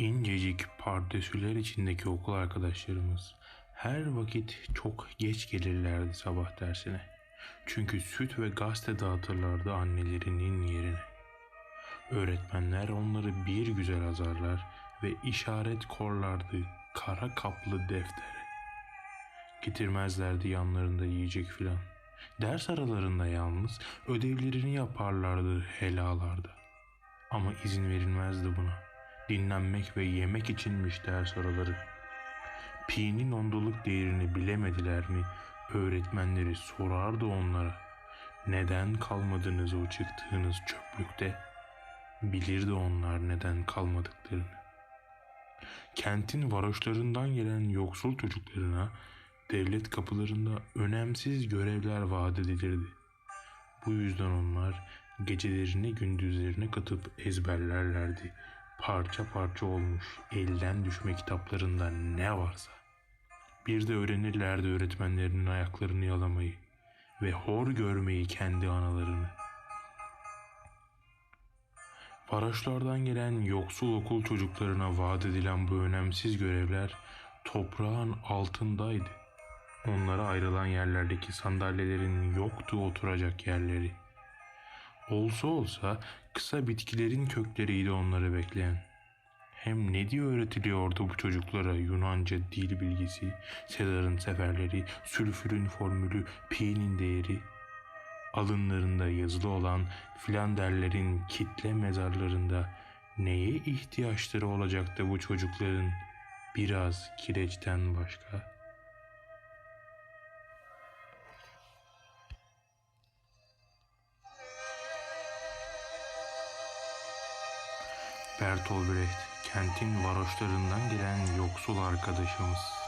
İncecik pardesüler içindeki okul arkadaşlarımız her vakit çok geç gelirlerdi sabah dersine. Çünkü süt ve gazete dağıtırlardı annelerinin yerine. Öğretmenler onları bir güzel azarlar ve işaret korlardı kara kaplı deftere. Getirmezlerdi yanlarında yiyecek filan. Ders aralarında yalnız ödevlerini yaparlardı helalarda. Ama izin verilmezdi buna. Dinlenmek ve yemek içinmiş ders araları. Pi'nin onduluk değerini bilemediler mi öğretmenleri sorardı onlara. Neden kalmadınız o çıktığınız çöplükte? Bilirdi onlar neden kalmadıklarını. Kentin varoşlarından gelen yoksul çocuklarına devlet kapılarında önemsiz görevler vaat edilirdi. Bu yüzden onlar gecelerini gündüzlerine katıp ezberlerlerdi. Parça parça olmuş elden düşme kitaplarında ne varsa. Bir de öğrenirlerdi öğretmenlerinin ayaklarını yalamayı ve hor görmeyi kendi analarını. Varoşlardan gelen yoksul okul çocuklarına vaat edilen bu önemsiz görevler toprağın altındaydı. Onlara ayrılan yerlerdeki sandalyelerin yoktu oturacak yerleri. Olsa olsa kısa bitkilerin kökleriydi onları bekleyen. Hem ne diye öğretiliyordu bu çocuklara Yunanca dil bilgisi, Sezar'ın seferleri, sülfürün formülü, pi'nin değeri. Alınlarında yazılı olan Flanderlerin kitle mezarlarında neye ihtiyaçları olacaktı bu çocukların biraz kireçten başka?'' Bertolt Brecht, kentin varoşlarından gelen yoksul arkadaşımız.